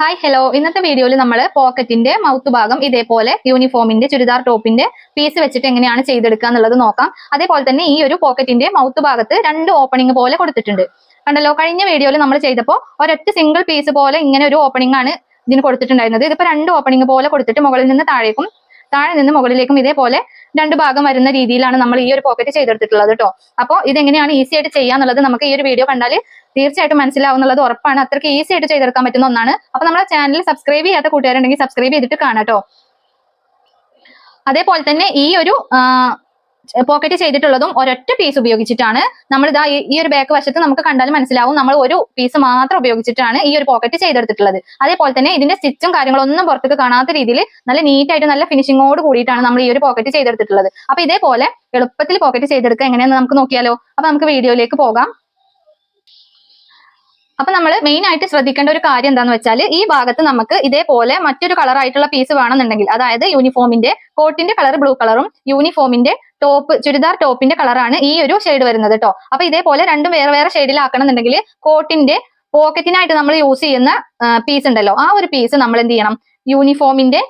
Hi hello ഇന്നത്തെ വീഡിയോയിൽ നമ്മൾ പോക്കറ്റിന്റെ മൗത്ത് ഭാഗം ഇതേപോലെ യൂണിഫോമിന്റെ ചുരിദാർ ടോപ്പിന്റെ പീസ് വെച്ചിട്ട് എങ്ങനെയാണ് ചെയ്തെടുക്കുക എന്നുള്ളത് നോക്കാം. അതേപോലെ തന്നെ ഈ ഒരു പോക്കറ്റിന്റെ മൗത്ത് ഭാഗത്ത് രണ്ട് ഓപ്പണിംഗ് പോലെ കൊടുത്തിട്ടുണ്ട്. കണ്ടല്ലോ കഴിഞ്ഞ വീഡിയോയിൽ നമ്മൾ ചെയ്തപ്പോൾ ഒരൊറ്റ സിംഗിൾ പീസ് പോലെ ഇങ്ങനെ ഒരു ഓപ്പണിംഗ് ആണ് ഇതിന് കൊടുത്തിട്ടുണ്ടായിരുന്നത്. ഇതിപ്പോൾ രണ്ട് ഓപ്പണിംഗ് പോലെ കൊടുത്തിട്ട് മുകളിൽ നിന്ന് താഴേക്കും താഴെ നിന്ന് മുകളിലേക്കും ഇതേപോലെ രണ്ട് ഭാഗം വരുന്ന രീതിയിലാണ് നമ്മൾ ഈ ഒരു പോക്കറ്റ് ചെയ്തെടുത്തിട്ടുള്ളത് കേട്ടോ അപ്പോൾ ഇതെങ്ങനെയാണ് ഈസി ആയിട്ട് ചെയ്യാന്നുള്ളത് നമുക്ക് ഈ ഒരു വീഡിയോ കണ്ടാൽ തീർച്ചയായിട്ടും മനസ്സിലാവുന്നുള്ളത് ഉറപ്പാണ്. അത്രയ്ക്ക് ഈസി ആയിട്ട് ചെയ്തെടുക്കാൻ പറ്റുന്ന ഒന്നാണ്. അപ്പൊ നമ്മുടെ ചാനൽ സബ്സ്ക്രൈബ് ചെയ്യാത്ത കൂട്ടുകാരുണ്ടെങ്കിൽ സബ്സ്ക്രൈബ് ചെയ്തിട്ട് കാണാട്ടോ. അതേപോലെ തന്നെ ഈ ഒരു പോക്കറ്റ് ചെയ്തിട്ടുള്ളതും ഒരൊറ്റ പീസ് ഉപയോഗിച്ചിട്ടാണ് നമ്മൾ ഇതാ ഈ- ഒരു ബാക്ക് വശത്ത് നമുക്ക് കണ്ടാലും മനസ്സിലാവും നമ്മൾ ഒരു പീസ് മാത്രം ഉപയോഗിച്ചിട്ടാണ് ഈ ഒരു പോക്കറ്റ് ചെയ്തെടുത്തിട്ടുള്ളത്. അതേപോലെ തന്നെ ഇതിന്റെ സ്റ്റിച്ചും കാര്യങ്ങളൊന്നും പുറത്തേക്ക് കാണാത്ത രീതിയിൽ നല്ല നീറ്റായിട്ട് നല്ല ഫിനിഷിങ്ങോട് കൂടിയിട്ടാണ് നമ്മൾ ഈ ഒരു പോക്കറ്റ് ചെയ്തെടുത്തിട്ടുള്ളത്. അപ്പൊ ഇതേപോലെ എളുപ്പത്തിൽ പോക്കറ്റ് ചെയ്തെടുക്കുക എങ്ങനെയാണെന്ന് നമുക്ക് നോക്കിയാലോ. അപ്പൊ നമുക്ക് വീഡിയോയിലേക്ക് പോകാം. അപ്പൊ നമ്മൾ മെയിൻ ആയിട്ട് ശ്രദ്ധിക്കേണ്ട ഒരു കാര്യം എന്താണെന്ന് വെച്ചാൽ ഈ ഭാഗത്ത് നമുക്ക് ഇതേപോലെ മറ്റൊരു കളർ ആയിട്ടുള്ള പീസ് വേണമെന്നുണ്ടെങ്കിൽ അതായത് യൂണിഫോമിന്റെ കോട്ടിന്റെ കളർ ബ്ലൂ കളറും യൂണിഫോമിന്റെ ടോപ്പ് ചുരിദാർ ടോപ്പിന്റെ കളറാണ് ഈ ഒരു ഷെയ്ഡ് വരുന്നത് കേട്ടോ അപ്പൊ ഇതേപോലെ രണ്ടും വേറെ വേറെ ഷെയ്ഡിലാക്കണമെന്നുണ്ടെങ്കിൽ കോട്ടിന്റെ പോക്കറ്റിനായിട്ട് നമ്മൾ യൂസ് ചെയ്യുന്ന പീസ് ഉണ്ടല്ലോ ആ ഒരു പീസ് നമ്മൾ എന്ത് ചെയ്യണം യൂണിഫോമിന്റെ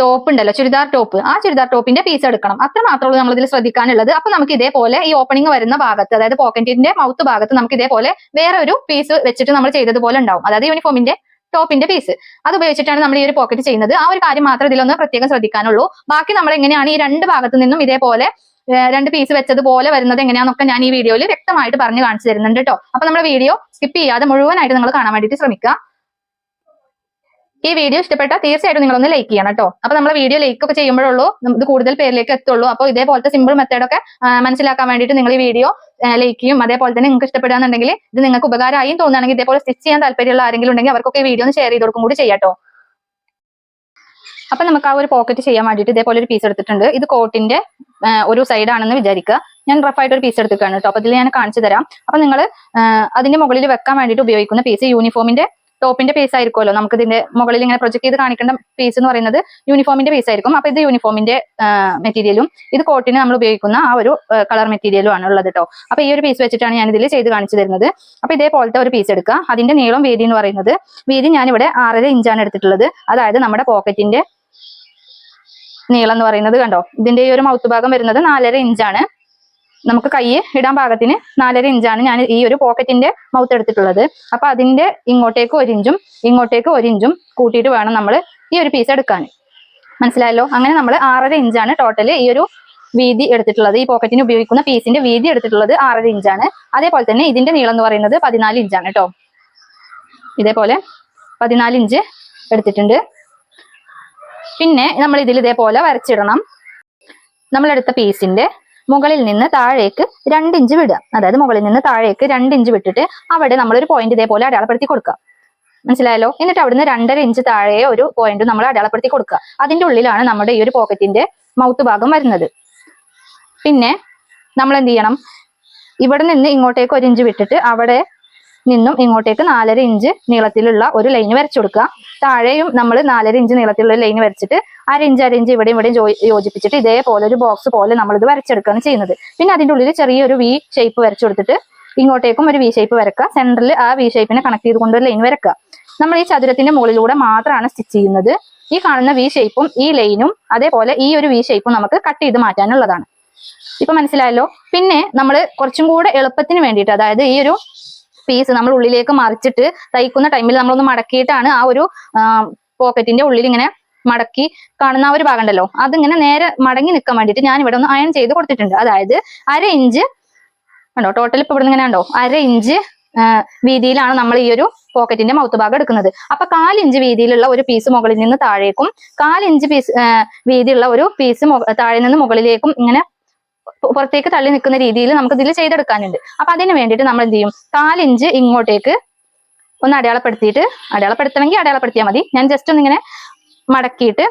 ടോപ്പ് ഉണ്ടല്ലോ ചുരിദാർ ടോപ്പ് ആ ചുരിദാർ ടോപ്പിന്റെ പീസ് എടുക്കണം. അത്ര മാത്രമേ നമ്മൾ ഇതിൽ ശ്രദ്ധിക്കാനുള്ളത്. അപ്പൊ നമുക്ക് ഇതേപോലെ ഈ ഓപ്പണിംഗ് വരുന്ന ഭാഗത്ത് അതായത് പോക്കറ്റിന്റെ മൗത്ത് ഭാഗത്ത് നമുക്ക് ഇതേപോലെ വേറെ ഒരു പീസ് വെച്ചിട്ട് നമ്മൾ ചെയ്തതുപോലെ ഉണ്ടാവും. അതായത് യൂണിഫോമിന്റെ ടോപ്പിന്റെ പീസ് അത് ഉപയോഗിച്ചിട്ടാണ് നമ്മൾ ഈ ഒരു പോക്കറ്റ് ചെയ്യുന്നത്. ആ ഒരു കാര്യം മാത്രം ഇതിലൊന്ന് പ്രത്യേകം ശ്രദ്ധിക്കാനുള്ളൂ. ബാക്കി നമ്മൾ എങ്ങനെയാണ് ഈ രണ്ട് ഭാഗത്തു നിന്നും ഇതേപോലെ രണ്ട് പീസ് വെച്ചതുപോലെ വരുന്നത് എങ്ങനെയാണെന്നൊക്കെ ഞാൻ ഈ വീഡിയോയിൽ വ്യക്തമായിട്ട് പറഞ്ഞു കാണിച്ചു തരുന്നുണ്ട് കേട്ടോ അപ്പൊ നമ്മുടെ വീഡിയോ സ്കിപ്പ് ചെയ്യാതെ മുഴുവനായിട്ട് നിങ്ങൾ കാണാൻ വേണ്ടിയിട്ട് ശ്രമിക്കുക. ഈ വീഡിയോ ഇഷ്ടപ്പെട്ടാൽ തീർച്ചയായിട്ടും നിങ്ങൾ ഒന്ന് ലൈക്ക് ചെയ്യണം കേട്ടോ. അപ്പൊ നമ്മൾ വീഡിയോ ലൈക്ക് ഒക്കെ ചെയ്യുമ്പോഴുള്ളൂ ഇത് കൂടുതൽ പേരിലേക്ക് എത്തുള്ളൂ. അപ്പോൾ ഇതേപോലത്തെ സിമ്പിൾ മെത്തേഡ് ഒക്കെ മനസ്സിലാക്കാൻ വേണ്ടിയിട്ട് നിങ്ങൾ ഈ വീഡിയോ ലൈക്ക് ചെയ്യും. അതേപോലെ തന്നെ നിങ്ങൾക്ക് ഇഷ്ടപ്പെടുകയാണെന്നുണ്ടെങ്കിൽ ഇത് നിങ്ങൾക്ക് ഉപകാരമായും തോന്നുകയാണെങ്കിൽ ഇതേപോലെ സ്റ്റിച്ച് ചെയ്യാൻ താല്പര്യമുള്ള ആരെങ്കിലും ഉണ്ടെങ്കിൽ അവർക്കൊക്കെ ഈ വീഡിയോ ഒന്ന് ഷെയർ ചെയ്ത് കൊടുക്കും കൂടി ചെയ്യാട്ടോ അപ്പൊ നമുക്ക് ആ ഒരു പോക്കറ്റ് ചെയ്യാൻ വേണ്ടിയിട്ട് ഇതേപോലെ ഒരു പീസ് എടുത്തിട്ടുണ്ട്. ഇത് കോട്ടിന്റെ ഒരു സൈഡ് ആണെന്ന് വിചാരിക്കുക. ഞാൻ റഫായിട്ട് ഒരു പീസ് എടുത്തിട്ടാണ് കേട്ടോ. അപ്പൊ ഇതിൽ ഞാൻ കാണിച്ചു തരാം. അപ്പൊ നിങ്ങൾ അതിന്റെ മുകളിൽ വെക്കാൻ വേണ്ടിയിട്ട് ഉപയോഗിക്കുന്ന പീസ് യൂണിഫോമിന്റെ ടോപ്പിന്റെ പേസ് ആയിരിക്കുമല്ലോ. നമുക്ക് ഇതിന്റെ മുകളിൽ ഇങ്ങനെ പ്രൊജക്ട് ചെയ്ത് കാണിക്കേണ്ട പേസ് എന്ന് പറയുന്നത് യൂണിഫോമിന്റെ പേസ് ആയിരിക്കും. അപ്പൊ ഇത് യൂണിഫോമിന്റെ മെറ്റീരിയലും ഇത് കോട്ടിന് നമ്മൾ ഉപയോഗിക്കുന്ന ആ ഒരു കളർ മെറ്റീരിയലും ആണ് ഉള്ളത് കേട്ടോ അപ്പൊ ഈ ഒരു പീസ് വെച്ചിട്ടാണ് ഞാൻ ഇതിൽ ചെയ്ത് കാണിച്ചു തരുന്നത്. അപ്പൊ ഇതേപോലത്തെ ഒരു പീസ് എടുക്കുക. അതിന്റെ നീളം വീതി എന്ന് പറയുന്നത് വീതി ഇവിടെ ആറര ഇഞ്ചാണ് എടുത്തിട്ടുള്ളത്. അതായത് നമ്മുടെ പോക്കറ്റിന്റെ നീളം എന്ന് പറയുന്നത് കണ്ടോ? ഇതിന്റെ ഈ ഒരു മൗത്ത് ഭാഗം വരുന്നത് നാലര ഇഞ്ചാണ് നമുക്ക് കൈ ഇടാൻ പാകത്തിന് നാലര ഇഞ്ചാണ് ഞാൻ ഈ ഒരു പോക്കറ്റിന്റെ മൗത്ത് എടുത്തിട്ടുള്ളത്. അപ്പൊ അതിന്റെ ഇങ്ങോട്ടേക്ക് ഒരു ഇഞ്ചും ഇങ്ങോട്ടേക്ക് ഒരു ഇഞ്ചും കൂട്ടിയിട്ട് വേണം നമ്മൾ ഈ ഒരു പീസ് എടുക്കാൻ. മനസ്സിലായല്ലോ? അങ്ങനെ നമ്മൾ ആറര ഇഞ്ചാണ് ടോട്ടൽ ഈ ഒരു വീതി എടുത്തിട്ടുള്ളത്. ഈ പോക്കറ്റിന് ഉപയോഗിക്കുന്ന പീസിന്റെ വീതി എടുത്തിട്ടുള്ളത് ആറര ഇഞ്ചാണ്. അതേപോലെ തന്നെ ഇതിന്റെ നീളം എന്ന് പറയുന്നത് പതിനാല് ഇഞ്ചാണ് കേട്ടോ ഇതേപോലെ പതിനാല് ഇഞ്ച് എടുത്തിട്ടുണ്ട്. പിന്നെ നമ്മൾ ഇതിൽ ഇതേപോലെ വരച്ചിടണം. നമ്മളെടുത്ത പീസിന്റെ മുകളിൽ നിന്ന് താഴേക്ക് രണ്ട് ഇഞ്ച് വിടുക. അതായത് മുകളിൽ നിന്ന് താഴേക്ക് രണ്ട് ഇഞ്ച് വിട്ടിട്ട് അവിടെ നമ്മളൊരു പോയിന്റ് ഇതേപോലെ അടയാളപ്പെടുത്തി കൊടുക്കുക. മനസ്സിലായല്ലോ? എന്നിട്ട് അവിടുന്ന് രണ്ടര ഇഞ്ച് താഴെ ഒരു പോയിന്റ് നമ്മൾ അടയാളപ്പെടുത്തി കൊടുക്കുക. അതിന്റെ ഉള്ളിലാണ് നമ്മുടെ ഈ ഒരു പോക്കറ്റിന്റെ മൗത്ത് ഭാഗം വരുന്നത്. പിന്നെ നമ്മൾ എന്ത് ചെയ്യണം? ഇവിടെ നിന്ന് ഇങ്ങോട്ടേക്ക് ഒരു ഇഞ്ച് വിട്ടിട്ട് അവിടെ നിന്നും ഇങ്ങോട്ടേക്ക് നാലര ഇഞ്ച് നീളത്തിലുള്ള ഒരു ലൈൻ വരച്ചു കൊടുക്കുക. താഴെയും നമ്മൾ നാലര ഇഞ്ച് നീളത്തിലുള്ള ലൈൻ വരച്ചിട്ട് അര ഇഞ്ച് ഇഞ്ച് ഇവിടെയും ഇവിടെയും യോജിപ്പിച്ചിട്ട് ഇതേപോലെ ഒരു ബോക്സ് പോലെ നമ്മൾ ഇത് വരച്ചെടുക്കുകയാണ് ചെയ്യുന്നത്. പിന്നെ അതിന്റെ ഉള്ളിൽ ചെറിയൊരു വി ഷേപ്പ് വരച്ചു കൊടുത്തിട്ട് ഇങ്ങോട്ടേക്കും ഒരു വി ഷേപ്പ് വരക്കുക. സെന്ററിൽ ആ വി ഷേപ്പിനെ കണക്ട് ചെയ്തുകൊണ്ട് ഒരു ലൈൻ വരക്കുക. നമ്മൾ ഈ ചതുരത്തിന്റെ മുകളിലൂടെ മാത്രമാണ് സ്റ്റിച്ച് ചെയ്യുന്നത്. ഈ കാണുന്ന വി ഷേപ്പും ഈ ലൈനും അതേപോലെ ഈ ഒരു വി ഷേപ്പും നമുക്ക് കട്ട് ചെയ്ത് മാറ്റാനുള്ളതാണ്. ഇപ്പൊ മനസ്സിലായല്ലോ? പിന്നെ നമ്മൾ കുറച്ചും കൂടെ എളുപ്പത്തിന് വേണ്ടിയിട്ട് അതായത് ഈ ഒരു പീസ് നമ്മൾ ഉള്ളിലേക്ക് മറിച്ചിട്ട് തയ്ക്കുന്ന ടൈമിൽ നമ്മളൊന്ന് മടക്കിയിട്ടാണ് ആ ഒരു പോക്കറ്റിന്റെ ഉള്ളിൽ ഇങ്ങനെ മടക്കി കാണുന്ന ആ ഒരു ഭാഗം ഉണ്ടല്ലോ. അതിങ്ങനെ നേരെ മടങ്ങി നിൽക്കാൻ വേണ്ടിയിട്ട് ഞാൻ ഇവിടെ ഒന്ന് അയൺ ചെയ്ത് കൊടുത്തിട്ടുണ്ട്. അതായത് അര ഇഞ്ച് ഉണ്ടോ ടോട്ടൽ ഇപ്പൊ ഇവിടെ ഇങ്ങനെ ഉണ്ടോ അര ഇഞ്ച് വീതിയിലാണ് നമ്മൾ ഈ ഒരു പോക്കറ്റിന്റെ മൗത്ത് ഭാഗം എടുക്കുന്നത്. അപ്പൊ കാലിഞ്ച് വീതിയിലുള്ള ഒരു പീസ് മുകളിൽ നിന്ന് താഴേക്കും കാലിഞ്ച് പീസ് വീതിയുള്ള ഒരു പീസ് താഴെ നിന്ന് മുകളിലേക്കും ഇങ്ങനെ പുറത്തേക്ക് തള്ളി നിൽക്കുന്ന രീതിയിൽ നമുക്ക് ഇതിൽ ചെയ്തെടുക്കാനുണ്ട്. അപ്പൊ അതിന് വേണ്ടിയിട്ട് നമ്മൾ എന്ത് ചെയ്യും? കാലിഞ്ച് ഇങ്ങോട്ടേക്ക് ഒന്ന് അടയാളപ്പെടുത്തിയിട്ട് അടയാളപ്പെടുത്തണമെങ്കിൽ അടയാളപ്പെടുത്തിയാൽ മതി. ഞാൻ ജസ്റ്റ് ഒന്നിങ്ങനെ മടക്കിയിട്ട്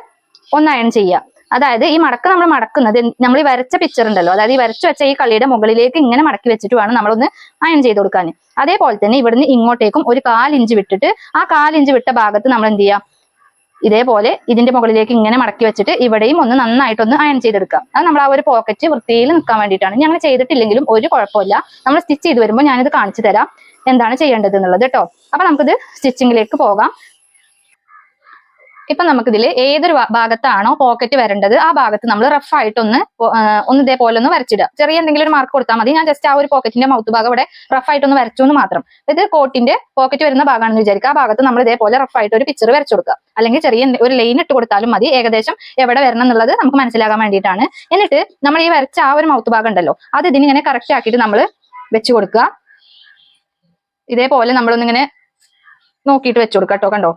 ഒന്ന് അയൺ ചെയ്യുക അതായത് ഈ മടക്ക് നമ്മൾ മടക്കുന്നത് നമ്മൾ ഈ വരച്ച പിക്ചർ ഉണ്ടല്ലോ അതായത് ഈ വരച്ചു വെച്ച ഈ കളിയുടെ മുകളിലേക്ക് ഇങ്ങനെ മടക്കി വെച്ചിട്ട് വേണം നമ്മളൊന്ന് അയൺ ചെയ്ത് കൊടുക്കാൻ അതേപോലെ തന്നെ ഇവിടുന്ന് ഇങ്ങോട്ടേക്കും ഒരു കാലിഞ്ച് വിട്ടിട്ട് ആ കാലിഞ്ച് വിട്ട ഭാഗത്ത് നമ്മൾ എന്ത് ചെയ്യാം? ഇതേപോലെ ഇതിന്റെ മുകളിലേക്ക് ഇങ്ങനെ മടക്കി വെച്ചിട്ട് ഇവിടെയും ഒന്ന് നന്നായിട്ടൊന്ന് അയൺ ചെയ്തെടുക്കാം അത് നമ്മൾ ആ ഒരു പോക്കറ്റ് വൃത്തിയിൽ നിൽക്കാൻ വേണ്ടിയിട്ടാണ്. ഞങ്ങൾ ചെയ്തിട്ടില്ലെങ്കിലും ഒരു കുഴപ്പമില്ല. നമ്മൾ സ്റ്റിച്ച് ചെയ്ത് വരുമ്പോൾ ഞാനിത് കാണിച്ചു തരാം. എന്താണ് ചെയ്യേണ്ടത് എന്നുള്ളത് കേട്ടോ അപ്പൊ നമുക്കിത് സ്റ്റിച്ചിങ്ങിലേക്ക് പോകാം. ഇപ്പൊ നമുക്കിതിൽ ഏതൊരു ഭാഗത്താണോ പോക്കറ്റ് വരേണ്ടത് ആ ഭാഗത്ത് നമ്മൾ റഫ് ആയിട്ടൊന്ന് ഒന്ന് ഇതേപോലെ ഒന്ന് വരച്ചിടുക. ചെറിയ എന്തെങ്കിലും ഒരു മാർക്ക് കൊടുത്താൽ മതി. ഞാൻ ജസ്റ്റ് ആ ഒരു പോക്കറ്റിന്റെ മൗത്ത് ഭാഗം ഇവിടെ റഫ് ആയിട്ടൊന്ന് വരച്ചു എന്ന് മാത്രം. ഇത് കോട്ടിന്റെ പോക്കറ്റ് വരുന്ന ഭാഗമാണെന്ന് വിചാരിക്കുക. ആ ഭാഗത്ത് നമ്മൾ ഇതേപോലെ റഫ് ആയിട്ട് ഒരു പിക്ചർ വരച്ചു കൊടുക്കുക. അല്ലെങ്കിൽ ചെറിയ ഒരു ലൈൻ ഇട്ട് കൊടുത്താലും മതി. ഏകദേശം എവിടെ വരണം എന്നുള്ളത് നമുക്ക് മനസ്സിലാകാൻ വേണ്ടിയിട്ടാണ്. എന്നിട്ട് നമ്മൾ ഈ വരച്ച ആ ഒരു മൗത്ത് ഭാഗം ഉണ്ടല്ലോ അത് ഇതിനിങ്ങനെ കറക്റ്റ് ആക്കിയിട്ട് നമ്മൾ വെച്ചു കൊടുക്കുക. ഇതേപോലെ നമ്മളൊന്നിങ്ങനെ നോക്കിയിട്ട് വെച്ചു കൊടുക്കുക കേട്ടോ കണ്ടോ?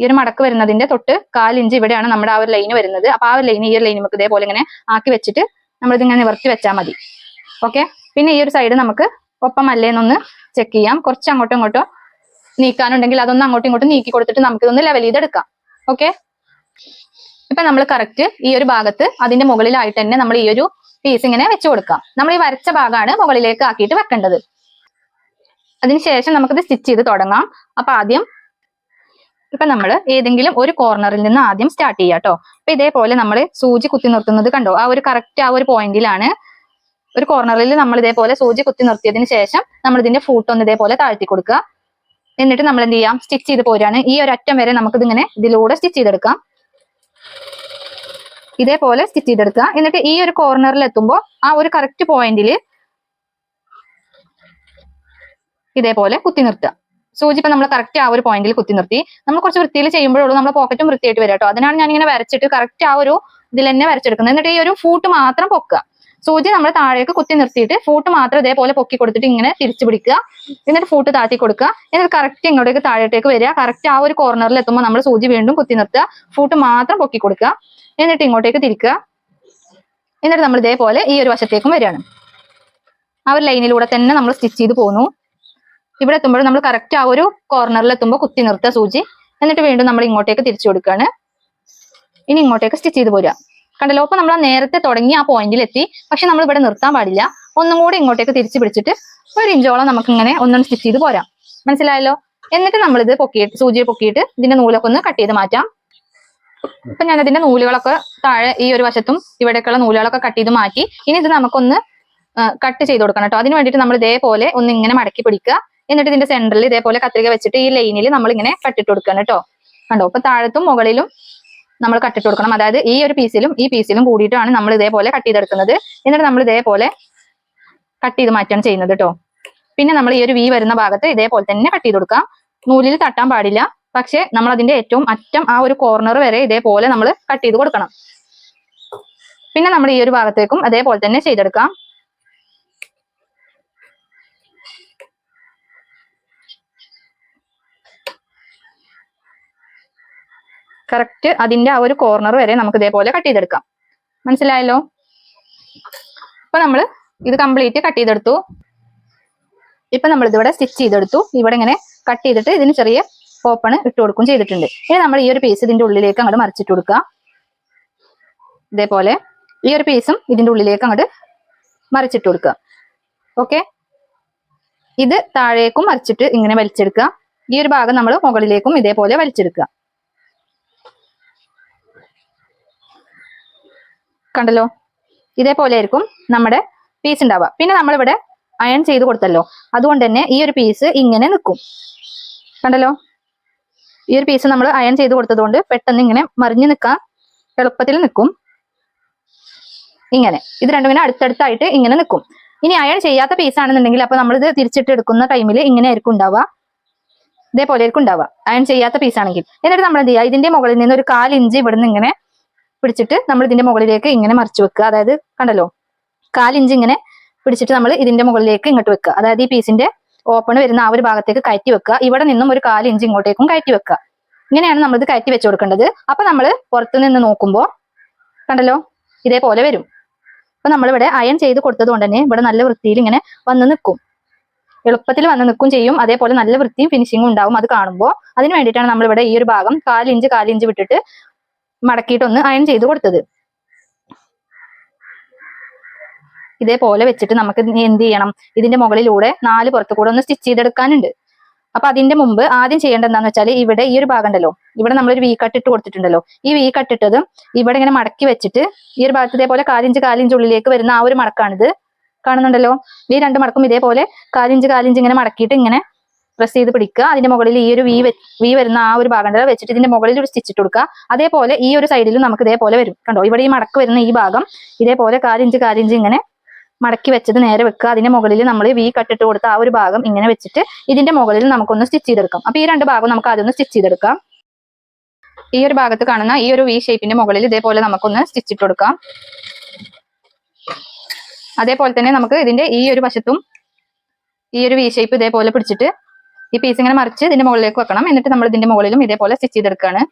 ഈ ഒരു മടക്ക് വരുന്നതിന്റെ തൊട്ട് കാലിഞ്ച് ഇവിടെയാണ് നമ്മുടെ ആ ഒരു ലൈൻ വരുന്നത്. അപ്പൊ ആ ഒരു ലൈൻ ഈ ഒരു ലൈൻ നമുക്ക് ഇതേപോലെ ഇങ്ങനെ ആക്കി വെച്ചിട്ട് നമ്മൾ ഇതിങ്ങനെ നിവർത്തി വെച്ചാൽ മതി. ഓക്കെ പിന്നെ ഈ ഒരു സൈഡ് നമുക്ക് ഒപ്പം അല്ലേന്നൊന്ന് ചെക്ക് ചെയ്യാം. കുറച്ച് അങ്ങോട്ടും ഇങ്ങോട്ടും നീക്കാനുണ്ടെങ്കിൽ അതൊന്ന് അങ്ങോട്ടും ഇങ്ങോട്ടും നീക്കി കൊടുത്തിട്ട് നമുക്ക് ഇതൊന്ന് ലെവൽ ചെയ്തെടുക്കാം ഓക്കെ ഇപ്പൊ നമ്മൾ കറക്റ്റ് ഈ ഒരു ഭാഗത്ത് അതിന്റെ മുകളിലായിട്ട് തന്നെ നമ്മൾ ഈ ഒരു പീസ് ഇങ്ങനെ വെച്ച് കൊടുക്കാം. നമ്മൾ ഈ വരച്ച ഭാഗമാണ് മുകളിലേക്ക് ആക്കിയിട്ട് വെക്കേണ്ടത്. അതിനുശേഷം നമുക്കിത് സ്റ്റിച്ച് ചെയ്ത് തുടങ്ങാം. അപ്പൊ ആദ്യം ഇപ്പൊ നമ്മൾ ഏതെങ്കിലും ഒരു കോർണറിൽ നിന്ന് ആദ്യം സ്റ്റാർട്ട് ചെയ്യാം കേട്ടോ അപ്പൊ ഇതേപോലെ നമ്മൾ സൂചി കുത്തി നിർത്തുന്നത് കണ്ടോ? ആ ഒരു കറക്റ്റ് ആ ഒരു പോയിന്റിലാണ് ഒരു കോർണറിൽ നമ്മൾ ഇതേപോലെ സൂചി കുത്തി നിർത്തിയതിന് ശേഷം നമ്മൾ ഇതിന്റെ ഫൂട്ട് ഒന്ന് ഇതേപോലെ താഴ്ത്തി കൊടുക്കുക. എന്നിട്ട് നമ്മൾ എന്ത് ചെയ്യാം? സ്റ്റിച്ച് ചെയ്ത് പോരാണ് ഈ ഒരു അറ്റം വരെ നമുക്ക് ഇതിങ്ങനെ ഇതിലൂടെ സ്റ്റിച്ച് ചെയ്തെടുക്കാം. ഇതേപോലെ സ്റ്റിച്ച് ചെയ്തെടുക്കുക. എന്നിട്ട് ഈ ഒരു കോർണറിൽ എത്തുമ്പോൾ ആ ഒരു കറക്റ്റ് പോയിന്റിൽ ഇതേപോലെ കുത്തി നിർത്തുക. സൂചി ഇപ്പൊ നമ്മൾ കറക്റ്റ് ആ ഒരു പോയിന്റിൽ കുത്തി നിർത്തി. നമ്മൾ കുറച്ച് വൃത്തിയിൽ ചെയ്യുമ്പോഴുള്ളൂ നമ്മുടെ പോക്കറ്റും വൃത്തിയായിട്ട് വരാം കേട്ടോ അതിനാണ് ഞാൻ ഇങ്ങനെ വരച്ചിട്ട് കറക്റ്റ് ആ ഒരു ഇതിൽ തന്നെ വരച്ചെടുക്കുന്നത്. എന്നിട്ട് ഈ ഒരു ഫൂട്ട് മാത്രം പൊക്കുക. സൂചി നമ്മൾ താഴേക്ക് കുത്തി നിർത്തിയിട്ട് ഫൂട്ട് മാത്രം ഇതേപോലെ പൊക്കി കൊടുത്തിട്ട് ഇങ്ങനെ തിരിച്ചു പിടിക്കുക. എന്നിട്ട് ഫൂട്ട് താത്തി കൊടുക്കുക. എന്നിട്ട് കറക്റ്റ് ഇങ്ങോട്ടേക്ക് താഴോട്ടേക്ക് വരിക. കറക്റ്റ് ആ ഒരു കോർണറിൽ എത്തുമ്പോൾ നമ്മൾ സൂചി വീണ്ടും കുത്തി നിർത്തുക. ഫൂട്ട് മാത്രം പൊക്കി കൊടുക്കുക. എന്നിട്ട് ഇങ്ങോട്ടേക്ക് തിരിക്കുക. എന്നിട്ട് നമ്മൾ ഇതേപോലെ ഈ ഒരു വശത്തേക്കും വരികയാണ്. ആ ഒരു ലൈനിലൂടെ തന്നെ നമ്മൾ സ്റ്റിച്ച് ചെയ്ത് പോന്നു. ഇവിടെ എത്തുമ്പോൾ നമ്മൾ കറക്റ്റ് ആ ഒരു കോർണറിൽ എത്തുമ്പോൾ കുത്തി നിർത്തുക സൂചി. എന്നിട്ട് വീണ്ടും നമ്മൾ ഇങ്ങോട്ടേക്ക് തിരിച്ചു കൊടുക്കുകയാണ് ഇനി ഇങ്ങോട്ടേക്ക് സ്റ്റിച്ച് ചെയ്ത് പോരുക. കണ്ടല്ലോ? അപ്പൊ നമ്മൾ നേരത്തെ തുടങ്ങി ആ പോയിന്റിൽ എത്തി. പക്ഷെ നമ്മൾ ഇവിടെ നിർത്താൻ പാടില്ല. ഒന്നും കൂടി ഇങ്ങോട്ടേക്ക് തിരിച്ചു പിടിച്ചിട്ട് ഒരു ഇഞ്ചോളം നമുക്ക് ഇങ്ങനെ ഒന്നും സ്റ്റിച്ച് ചെയ്ത് പോരാം. മനസ്സിലായല്ലോ? എന്നിട്ട് നമ്മൾ ഇത് പൊക്കിയിട്ട് സൂചിയെ പൊക്കിയിട്ട് ഇതിന്റെ നൂലൊക്കെ ഒന്ന് കട്ട് ചെയ്ത് മാറ്റാം. ഇപ്പൊ ഞാൻ അതിന്റെ നൂലുകളൊക്കെ താഴെ ഈ ഒരു വശത്തും ഇവിടേക്കുള്ള നൂലുകളൊക്കെ കട്ട് ചെയ്ത് മാറ്റി. ഇനി ഇത് നമുക്കൊന്ന് കട്ട് ചെയ്ത് കൊടുക്കണം കേട്ടോ. അതിന് വേണ്ടിയിട്ട് നമ്മൾ ഇതേപോലെ ഒന്ന് ഇങ്ങനെ മടക്കി പിടിക്കുക. എന്നിട്ട് ഇതിന്റെ സെന്ററിൽ ഇതേപോലെ കത്രിക വെച്ചിട്ട് ഈ ലൈനിൽ നമ്മൾ ഇങ്ങനെ കട്ടിട്ട് കൊടുക്കണം കേട്ടോ കണ്ടോ? ഇപ്പൊ താഴത്തും മുകളിലും നമ്മൾ കട്ടിട്ട് കൊടുക്കണം. അതായത് ഈ ഒരു പീസിലും ഈ പീസിലും കൂടിയിട്ടാണ് നമ്മൾ ഇതേപോലെ കട്ട് ചെയ്തെടുക്കുന്നത്. എന്നിട്ട് നമ്മൾ ഇതേപോലെ കട്ട് ചെയ്ത് മാറ്റാണ് ചെയ്യുന്നത് കേട്ടോ പിന്നെ നമ്മൾ ഈ ഒരു വി വരുന്ന ഭാഗത്ത് ഇതേപോലെ തന്നെ കട്ട് ചെയ്ത് കൊടുക്കാം. നൂലിൽ തട്ടാൻ പാടില്ല. പക്ഷെ നമ്മൾ അതിന്റെ ഏറ്റവും അറ്റം ആ ഒരു കോർണർ വരെ ഇതേപോലെ നമ്മൾ കട്ട് ചെയ്ത് കൊടുക്കണം. പിന്നെ നമ്മൾ ഈ ഒരു ഭാഗത്തേക്കും അതേപോലെ തന്നെ ചെയ്തെടുക്കാം. കറക്റ്റ് അതിന്റെ ആ ഒരു കോർണർ വരെ നമുക്ക് ഇതേപോലെ കട്ട് ചെയ്തെടുക്കാം. മനസ്സിലായല്ലോ? ഇപ്പൊ നമ്മൾ ഇത് കംപ്ലീറ്റ് കട്ട് ചെയ്തെടുത്തു. ഇപ്പൊ നമ്മൾ ഇതിവിടെ സ്റ്റിച്ച് ചെയ്തെടുത്തു. ഇവിടെ ഇങ്ങനെ കട്ട് ചെയ്തിട്ട് ഇതിന് ചെറിയ ഓപ്പൺ ഇട്ട് കൊടുക്കും ചെയ്തിട്ടുണ്ട്. ഇനി നമ്മൾ ഈ ഒരു പീസ് ഇതിന്റെ ഉള്ളിലേക്ക് അങ്ങോട്ട് മറിച്ചിട്ട് കൊടുക്കുക. ഇതേപോലെ ഈ ഒരു പീസും ഇതിന്റെ ഉള്ളിലേക്ക് അങ്ങോട്ട് മറിച്ചിട്ട് കൊടുക്കുക. ഓക്കെ ഇത് താഴേക്കും മറിച്ചിട്ട് ഇങ്ങനെ വലിച്ചെടുക്കുക. ഈ ഒരു ഭാഗം നമ്മൾ മുകളിലേക്കും ഇതേപോലെ വലിച്ചെടുക്കുക. കണ്ടല്ലോ? ഇതേപോലെ ആയിരിക്കും നമ്മുടെ പീസ് ഉണ്ടാവുക. പിന്നെ നമ്മളിവിടെ അയൺ ചെയ്ത് കൊടുത്തല്ലോ. അതുകൊണ്ട് തന്നെ ഈ ഒരു പീസ് ഇങ്ങനെ നിൽക്കും. കണ്ടല്ലോ? ഈ ഒരു പീസ് നമ്മൾ അയൺ ചെയ്ത് കൊടുത്തത് കൊണ്ട് പെട്ടെന്ന് ഇങ്ങനെ മറിഞ്ഞു നിൽക്കാൻ എളുപ്പത്തിൽ നിൽക്കും. ഇങ്ങനെ. ഇത് രണ്ടും ഇങ്ങനെ അടുത്തടുത്തായിട്ട് ഇങ്ങനെ നിൽക്കും. ഇനി അയൺ ചെയ്യാത്ത പീസ് ആണെന്നുണ്ടെങ്കിൽ അപ്പൊ നമ്മളിത് തിരിച്ചിട്ട് എടുക്കുന്ന ടൈമിൽ ഇങ്ങനെ ആയിരിക്കും ഉണ്ടാവുക. ഇതേപോലെ ആയിരിക്കും ഉണ്ടാവുക. അയൺ ചെയ്യാത്ത പീസ് ആണെങ്കിൽ. എന്നിട്ട് നമ്മൾ എന്ത് ചെയ്യുക? ഇതിന്റെ മുകളിൽ നിന്ന് ഒരു കാലിഞ്ച് ഇവിടുന്ന് ഇങ്ങനെ പിടിച്ചിട്ട് നമ്മൾ ഇതിന്റെ മുകളിലേക്ക് ഇങ്ങനെ മറിച്ചു വെക്കുക. അതായത് കണ്ടല്ലോ കാലിഞ്ച് ഇങ്ങനെ പിടിച്ചിട്ട് നമ്മൾ ഇതിന്റെ മുകളിലേക്ക് ഇങ്ങോട്ട് വെക്കുക. അതായത് ഈ പീസിന്റെ ഓപ്പൺ വരുന്ന ആ ഒരു ഭാഗത്തേക്ക് കയറ്റി വെക്കുക. ഇവിടെ നിന്നും ഒരു കാലിഞ്ച് ഇങ്ങോട്ടേക്കും കയറ്റി വെക്കുക. ഇങ്ങനെയാണ് നമ്മൾ ഇത് കയറ്റി വെച്ച് കൊടുക്കേണ്ടത്. അപ്പൊ നമ്മൾ പുറത്തു നിന്ന് നോക്കുമ്പോൾ കണ്ടല്ലോ ഇതേപോലെ വരും. അപ്പൊ നമ്മളിവിടെ അയൺ ചെയ്ത് കൊടുത്തത് കൊണ്ട് തന്നെ ഇവിടെ നല്ല വൃത്തിയിൽ ഇങ്ങനെ വന്ന് നിൽക്കും. എളുപ്പത്തിൽ വന്ന് നിൽക്കും ചെയ്യും. അതേപോലെ നല്ല വൃത്തിയും ഫിനിഷിങ്ങും ഉണ്ടാവും അത് കാണുമ്പോൾ അതിന് വേണ്ടിയിട്ടാണ് നമ്മളിവിടെ ഈ ഒരു ഭാഗം കാലിഞ്ച് കാലിഞ്ച് വിട്ടിട്ട് മടക്കിയിട്ടൊന്ന് അയൺ ചെയ്ത് കൊടുത്തത്. ഇതേപോലെ വെച്ചിട്ട് നമുക്ക് എന്ത് ചെയ്യണം? ഇതിന്റെ മുകളിലൂടെ നാല് പുറത്തു കൂടെ ഒന്ന് സ്റ്റിച്ച് ചെയ്തെടുക്കാനുണ്ട്. അപ്പൊ അതിന്റെ മുമ്പ് ആദ്യം ചെയ്യേണ്ട എന്താന്ന് വെച്ചാൽ ഇവിടെ ഈ ഒരു ഭാഗം ഉണ്ടല്ലോ ഇവിടെ നമ്മളൊരു വി കട്ട് ഇട്ട് കൊടുത്തിട്ടുണ്ടല്ലോ. ഈ വി കട്ട് ഇട്ടത് ഇവിടെ ഇങ്ങനെ മടക്കി വെച്ചിട്ട് ഈ ഒരു ഭാഗത്ത് ഇതേപോലെ കാലിഞ്ച് കാലിഞ്ച് ഉള്ളിലേക്ക് വരുന്ന ആ ഒരു മടക്കാണിത്. കാണുന്നുണ്ടല്ലോ? ഈ രണ്ട് മടക്കും ഇതേപോലെ കാലിഞ്ച് കാലിഞ്ച് ഇങ്ങനെ മടക്കിയിട്ട് ഇങ്ങനെ പ്രസ് ചെയ്ത് പിടിക്കുക. അതിന്റെ മുകളിൽ ഈ ഒരു വി വി വരുന്ന ആ ഒരു ഭാഗം വെച്ചിട്ട് ഇതിന്റെ മുകളിൽ ഒരു സ്റ്റിച്ച് ഇട്ട് കൊടുക്കുക. അതേപോലെ ഈ ഒരു സൈഡിലും നമുക്ക് ഇതേപോലെ വരും. കണ്ടോ? ഇവിടെ ഈ മടക്ക് വരുന്ന ഈ ഭാഗം ഇതേപോലെ കാലിഞ്ച് കാലിഞ്ച് ഇങ്ങനെ മടക്കി വെച്ചത് നേരെ വെക്കുക. അതിന്റെ മുകളിൽ നമ്മൾ വി കട്ടിട്ട് കൊടുത്ത ആ ഒരു ഭാഗം ഇങ്ങനെ വെച്ചിട്ട് ഇതിന്റെ മുകളിൽ നമുക്കൊന്ന് സ്റ്റിച്ച് ചെയ്തെടുക്കാം. അപ്പൊ ഈ രണ്ട് ഭാഗം നമുക്ക് ആദ്യം ഒന്ന് സ്റ്റിച്ച് ചെയ്തെടുക്കാം. ഈ ഒരു ഭാഗത്ത് കാണുന്ന ഈ ഒരു വി ഷേപ്പിന്റെ മുകളിൽ ഇതേപോലെ നമുക്കൊന്ന് സ്റ്റിച്ച് ഇട്ട് കൊടുക്കാം. അതേപോലെ തന്നെ നമുക്ക് ഇതിന്റെ ഈ ഒരു വശത്തും ഈ ഒരു വി ഷേപ്പ് ഇതേപോലെ പിടിച്ചിട്ട് ഈ പീസ് ഇങ്ങനെ മറിച്ച് ഇതിന്റെ മുകളിലേക്ക് വെക്കണം. എന്നിട്ട് നമ്മൾ ഇതിന്റെ മുകളിലും ഇതേപോലെ സ്റ്റിച്ച് ചെയ്തെടുക്കുകയാണ്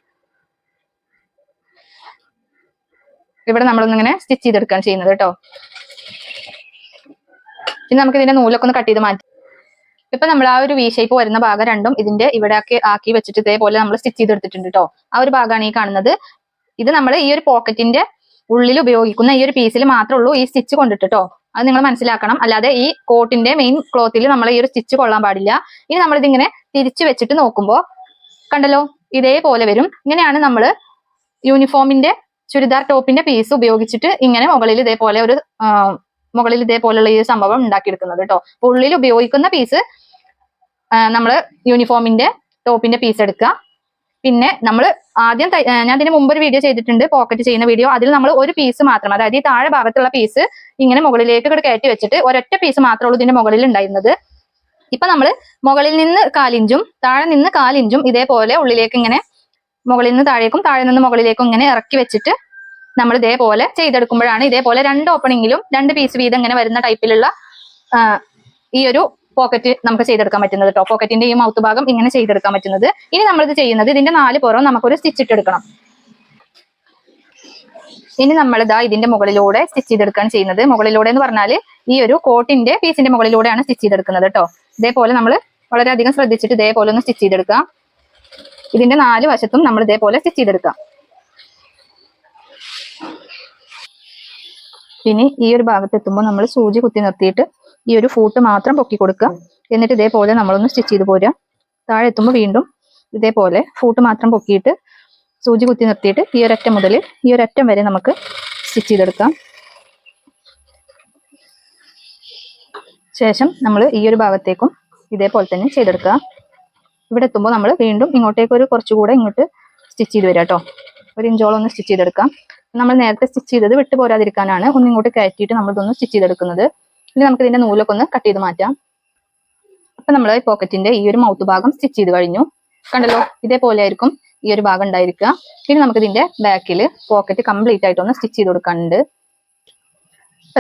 ഇവിടെ നമ്മളൊന്നിങ്ങനെ സ്റ്റിച്ച് ചെയ്തെടുക്കുകയാണ് ചെയ്യുന്നത് കേട്ടോ. ഇനി നമുക്ക് ഇതിന്റെ നൂലൊക്കെ ഒന്ന് കട്ട് ചെയ്ത് മാറ്റി. ഇപ്പൊ നമ്മൾ ആ ഒരു വി ഷേപ്പ് വരുന്ന ഭാഗം രണ്ടും ഇതിന്റെ ഇവിടെ ആക്കി വെച്ചിട്ട് ഇതേപോലെ നമ്മൾ സ്റ്റിച്ച് ചെയ്തെടുത്തിട്ടുണ്ട് കേട്ടോ. ആ ഒരു ഭാഗമാണ് ഈ കാണുന്നത്. ഇത് നമ്മൾ ഈ ഒരു പോക്കറ്റിന്റെ ഉള്ളിൽ ഉപയോഗിക്കുന്ന ഈ ഒരു പീസിൽ മാത്രമേ ഉള്ളൂ ഈ സ്റ്റിച്ച് കൊണ്ടിട്ട് അത് നിങ്ങൾ മനസ്സിലാക്കണം. അല്ലാതെ ഈ കോട്ടിന്റെ മെയിൻ ക്ലോത്തിൽ നമ്മൾ ഈ ഒരു സ്റ്റിച്ച് കൊള്ളാൻ പാടില്ല. ഇനി നമ്മൾ ഇതിങ്ങനെ തിരിച്ചു വെച്ചിട്ട് നോക്കുമ്പോൾ കണ്ടല്ലോ? ഇതേപോലെ വരും. ഇങ്ങനെയാണ് നമ്മൾ യൂണിഫോമിന്റെ ചുരിദാർ ടോപ്പിന്റെ പീസ് ഉപയോഗിച്ചിട്ട് ഇങ്ങനെ മുകളിൽ ഇതേപോലെ ഒരു മുകളിൽ ഇതേപോലെയുള്ള ഈ സംഭവം ഉണ്ടാക്കിയെടുക്കുന്നത് കേട്ടോ ഉള്ളിൽ ഉപയോഗിക്കുന്ന പീസ് നമ്മൾ യൂണിഫോമിന്റെ ടോപ്പിന്റെ പീസ് എടുക്കുക. പിന്നെ നമ്മൾ ആദ്യം ഞാൻ ഇതിന് മുമ്പ് ഒരു വീഡിയോ ചെയ്തിട്ടുണ്ട് പോക്കറ്റ് ചെയ്യുന്ന വീഡിയോ അതിൽ നമ്മൾ ഒരു പീസ് മാത്രം അതായത് ഈ താഴെ ഭാഗത്തുള്ള പീസ് ഇങ്ങനെ മുകളിലേക്ക് ഇവിടെ കയറ്റി വെച്ചിട്ട് ഒരൊറ്റ പീസ് മാത്രമേ ഉള്ളൂ ഇതിന്റെ മുകളിൽ ഉണ്ടായിരുന്നത്. ഇപ്പൊ നമ്മൾ മുകളിൽ നിന്ന് കാലിഞ്ചും താഴെ നിന്ന് കാലിഞ്ചും ഇതേപോലെ ഉള്ളിലേക്ക് ഇങ്ങനെ മുകളിൽ നിന്ന് താഴേക്കും താഴെ നിന്ന് മുകളിലേക്കും ഇങ്ങനെ ഇറക്കി വെച്ചിട്ട് നമ്മൾ ഇതേപോലെ ചെയ്തെടുക്കുമ്പോഴാണ് ഇതേപോലെ രണ്ട് ഓപ്പണിങ്ങിലും രണ്ട് പീസ് വീതം ഇങ്ങനെ വരുന്ന ടൈപ്പിലുള്ള ഈ ഒരു പോക്കറ്റ് നമുക്ക് ചെയ്തെടുക്കാൻ പറ്റുന്നത് കേട്ടോ പോക്കറ്റിന്റെ ഈ മൗത്ത് ഭാഗം ഇങ്ങനെ ചെയ്തെടുക്കാൻ പറ്റുന്നത്. ഇനി നമ്മളിത് ചെയ്യുന്നത് ഇതിന്റെ നാല് പുറം നമുക്കൊരു സ്റ്റിച്ച് ഇട്ടെടുക്കണം ഇനി നമ്മൾ ഇതാ ഇതിന്റെ മുകളിലൂടെ സ്റ്റിച്ച് ചെയ്തെടുക്കുകയാണ് ചെയ്യുന്നത്. മുകളിലൂടെ എന്ന് പറഞ്ഞാൽ ഈ ഒരു കോട്ടിന്റെ പീസിന്റെ മുകളിലൂടെയാണ് സ്റ്റിച്ച് ചെയ്തെടുക്കുന്നത് കേട്ടോ ഇതേപോലെ നമ്മൾ വളരെയധികം ശ്രദ്ധിച്ചിട്ട് ഇതേപോലെ ഒന്ന് സ്റ്റിച്ച് ചെയ്തെടുക്കാം. ഇതിന്റെ നാല് വശത്തും നമ്മൾ ഇതേപോലെ സ്റ്റിച്ച് ചെയ്തെടുക്കാം. ഇനി ഈ ഒരു ഭാഗത്ത് എത്തുമ്പോൾ നമ്മൾ സൂചി കുത്തി നിർത്തിയിട്ട് ഈ ഒരു ഫൂട്ട് മാത്രം പൊക്കി കൊടുക്കുക. എന്നിട്ട് ഇതേപോലെ നമ്മളൊന്ന് സ്റ്റിച്ച് ചെയ്ത് പോരുക. താഴെ എത്തുമ്പോൾ വീണ്ടും ഇതേപോലെ ഫൂട്ട് മാത്രം പൊക്കിയിട്ട് സൂചി കുത്തി നിർത്തിയിട്ട് ഈ ഒരറ്റം മുതൽ ഈ ഒരറ്റം വരെ നമുക്ക് സ്റ്റിച്ച് ചെയ്തെടുക്കാം. ശേഷം നമ്മൾ ഈ ഒരു ഭാഗത്തേക്കും ഇതേപോലെ തന്നെ ചെയ്തെടുക്കുക. ഇവിടെ എത്തുമ്പോൾ നമ്മൾ വീണ്ടും ഇങ്ങോട്ടേക്ക് ഒരു കുറച്ചുകൂടെ ഇങ്ങോട്ട് സ്റ്റിച്ച് ചെയ്ത് വരാം കേട്ടോ. ഒരു ഇഞ്ചോളം ഒന്ന് സ്റ്റിച്ച് ചെയ്തെടുക്കാം. നമ്മൾ നേരത്തെ സ്റ്റിച്ച് ചെയ്തത് വിട്ടു പോരാതിരിക്കാനാണ്. ഒന്ന് ഇങ്ങോട്ട് കയറ്റിയിട്ട് നമ്മൾ ഇതൊന്ന് സ്റ്റിച്ച് ചെയ്തെടുക്കുന്നത്. ഇനി നമുക്ക് ഇതിന്റെ നൂലൊക്കെ ഒന്ന് കട്ട് ചെയ്ത് മാറ്റാം. അപ്പൊ നമ്മൾ പോക്കറ്റിന്റെ ഈ ഒരു മൗത്ത് ഭാഗം സ്റ്റിച്ച് ചെയ്ത് കഴിഞ്ഞു. കണ്ടല്ലോ? ഇതേപോലെ ആയിരിക്കും ഈ ഒരു ഭാഗം ഉണ്ടായിരിക്കുക. ഇനി നമുക്ക് ഇതിന്റെ ബാക്കിൽ പോക്കറ്റ് കംപ്ലീറ്റ് ആയിട്ട് ഒന്ന് സ്റ്റിച്ച് ചെയ്ത് കൊടുക്കാനുണ്ട്.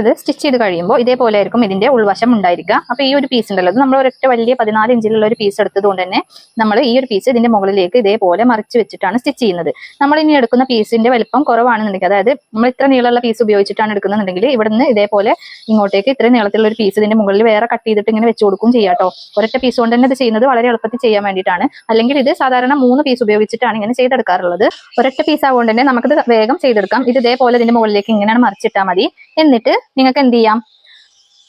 ഇത് സ്റ്റിച്ച് ചെയ്ത് കഴിയുമ്പോൾ ഇതേപോലെ ആയിരിക്കും ഇതിന്റെ ഉൾവശം ഉണ്ടായിരിക്കുക. അപ്പൊ ഈ ഒരു പീസ് ഉണ്ടല്ലോ നമ്മൾ ഒരൊറ്റ വലിയ പതിനാല് ഇഞ്ചിലുള്ള ഒരു പീസ് എടുത്തത് കൊണ്ട് തന്നെ നമ്മൾ ഈ ഒരു പീസ് ഇതിന്റെ മുകളിലേക്ക് ഇതേപോലെ മറിച്ച് വെച്ചിട്ടാണ് സ്റ്റിച്ച് ചെയ്യുന്നത്. നമ്മൾ ഇനി എടുക്കുന്ന പീസിന്റെ വലിപ്പം കുറവാണെന്നുണ്ടെങ്കിൽ അതായത് നമ്മൾ ഇത്ര നീളമുള്ള പീസ് ഉപയോഗിച്ചിട്ടാണ് എടുക്കുന്നുണ്ടെങ്കിൽ ഇവിടുന്ന് ഇതേപോലെ ഇങ്ങോട്ടേക്ക് ഇത്രയും നീളത്തിലുള്ള ഒരു പീസ് ഇതിന്റെ മുകളിൽ വേറെ കട്ട് ചെയ്തിട്ട് ഇങ്ങനെ വെച്ച് കൊടുക്കും ചെയ്യാട്ടോ ഒരൊറ്റ പീസ് കൊണ്ട് തന്നെ ഇത് ചെയ്യുന്നത് വളരെ എളുപ്പത്തിൽ ചെയ്യാൻ വേണ്ടിയിട്ടാണ്. അല്ലെങ്കിൽ ഇത് സാധാരണ മൂന്ന് പീസ് ഉപയോഗിച്ചിട്ടാണ് ഇങ്ങനെ ചെയ്തെടുക്കാറുള്ളത്. ഒരൊറ്റ പീസ് ആവുകൊണ്ട് തന്നെ നമുക്കിത് വേഗം ചെയ്തെടുക്കാം. ഇത് ഇതേപോലെ ഇതിന്റെ മുകളിലേക്ക് ഇങ്ങനെയാണ് മറിച്ചിട്ടാൽ മതി. എന്നിട്ട് നിങ്ങൾക്ക് എന്ത് ചെയ്യാം?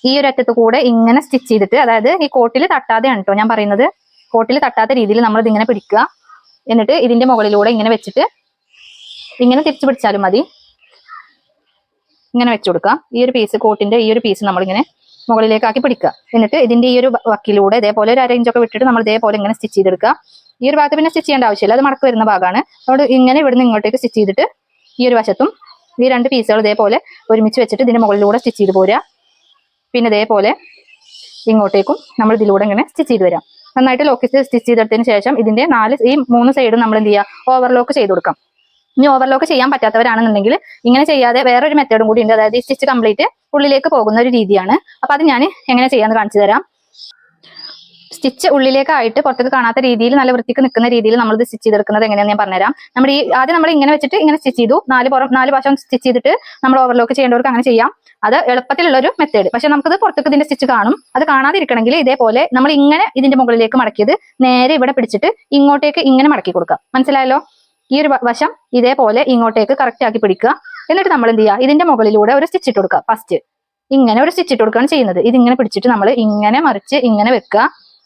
ഈ ഒരു അറ്റത്ത് കൂടെ ഇങ്ങനെ സ്റ്റിച്ച് ചെയ്തിട്ട് അതായത് ഈ കോട്ടിൽ തട്ടാതെയാണ് കേട്ടോ ഞാൻ പറയുന്നത്. കോട്ടിൽ തട്ടാത്ത രീതിയിൽ നമ്മൾ ഇതിങ്ങനെ പിടിക്കുക. എന്നിട്ട് ഇതിന്റെ മുകളിലൂടെ ഇങ്ങനെ വെച്ചിട്ട് ഇങ്ങനെ തിരിച്ചു പിടിച്ചാലും മതി. ഇങ്ങനെ വെച്ചു കൊടുക്കുക. ഈ ഒരു പീസ് കോട്ടിന്റെ ഈ ഒരു പീസ് നമ്മളിങ്ങനെ മുകളിലേക്കാക്കി പിടിക്കുക. എന്നിട്ട് ഇതിന്റെ ഈ ഒരു വക്കിലൂടെ ഇതേപോലെ ഒരു അര ഇഞ്ചൊക്കെ വിട്ടിട്ട് നമ്മൾ ഇതേപോലെ ഇങ്ങനെ സ്റ്റിച്ച് ചെയ്തെടുക്കുക. ഈ ഒരു ഭാഗത്ത് പിന്നെ സ്റ്റിച്ച് ചെയ്യേണ്ട ആവശ്യമില്ല. അത് മടക്ക് വരുന്ന ഭാഗമാണ്. അതുകൊണ്ട് ഇങ്ങനെ ഇവിടുന്ന് ഇങ്ങോട്ടേക്ക് സ്റ്റിച്ച് ചെയ്തിട്ട് ഈ ഒരു വശത്തും ഈ രണ്ട് പീസുകൾ ഇതേപോലെ ഒരുമിച്ച് വെച്ചിട്ട് ഇതിന്റെ മുകളിലൂടെ സ്റ്റിച്ച് ചെയ്ത് പോരുക. പിന്നെ ഇതേപോലെ ഇങ്ങോട്ടേക്കും നമ്മൾ ഇതിലൂടെ ഇങ്ങനെ സ്റ്റിച്ച് ചെയ്ത് വരാം. നന്നായിട്ട് ലോക്ക് സ്റ്റിച്ച് ചെയ്തെടുത്തതിന് ശേഷം ഇതിന്റെ നാല് ഈ മൂന്ന് സൈഡും നമ്മൾ എന്ത് ചെയ്യുക? ഓവർലോക്ക് ചെയ്ത് കൊടുക്കാം. ഇനി ഓവർലോക്ക് ചെയ്യാൻ പറ്റാത്തവരാണെന്നുണ്ടെങ്കിൽ ഇങ്ങനെ ചെയ്യാതെ വേറൊരു മെത്തേഡും കൂടി ഉണ്ട്. അതായത് ഈ സ്റ്റിച്ച് കംപ്ലീറ്റ് ഉള്ളിലേക്ക് പോകുന്ന ഒരു രീതിയാണ്. അപ്പൊ അത് ഞാൻ എങ്ങനെ ചെയ്യാമെന്ന് കാണിച്ചു തരാം. സ്റ്റിച്ച് ഉള്ളിലേക്കായിട്ട് പുറത്തേക്ക് കാണാത്ത രീതിയിൽ നല്ല വൃത്തിക്ക് നിൽക്കുന്ന രീതിയിൽ നമ്മൾ ഇത് സ്റ്റിച്ച് ചെയ്തെടുക്കുന്നത് എങ്ങനെയാണെന്ന് ഞാൻ പറഞ്ഞുതരാം. നമ്മൾ ഈ ആദ്യം നമ്മൾ ഇങ്ങനെ വെച്ചിട്ട് ഇങ്ങനെ സ്റ്റിച്ച് ചെയ്തു. നാല് പുറം നാല് വശം സ്റ്റിച്ച് ചെയ്തിട്ട് നമ്മൾ ഓവർലോക്ക് ചെയ്യേണ്ടവർക്ക് അങ്ങനെ ചെയ്യാം. അത് എളുപ്പത്തിലുള്ള ഒരു മെത്തേഡ് പക്ഷെ നമുക്കത് പുറത്തേക്ക് ഇതിന്റെ സ്റ്റിച്ച് കാണും. അത് കാണാതിരിക്കണമെങ്കിൽ ഇതേപോലെ നമ്മൾ ഇങ്ങനെ ഇതിന്റെ മുകളിലേക്ക് മടക്കിയത് നേരെ ഇവിടെ പിടിച്ചിട്ട് ഇങ്ങോട്ടേക്ക് ഇങ്ങനെ മടക്കി കൊടുക്കാം മനസ്സിലായല്ലോ? ഈ ഒരു വശം ഇതേപോലെ ഇങ്ങോട്ടേക്ക് കറക്റ്റ് ആക്കി പിടിക്കുക. എന്നിട്ട് നമ്മൾ എന്ത് ചെയ്യുക? ഇതിന്റെ മുകളിലൂടെ ഒരു സ്റ്റിച്ച് ഇട്ട് കൊടുക്കുക. ഫസ്റ്റ് ഇങ്ങനെ ഒരു സ്റ്റിച്ച് ഇട്ട് കൊടുക്കുകയാണ് ചെയ്യുന്നത്. ഇതിങ്ങനെ പിടിച്ചിട്ട് നമ്മൾ ഇങ്ങനെ മറിച്ച് ഇങ്ങനെ വെക്കുക.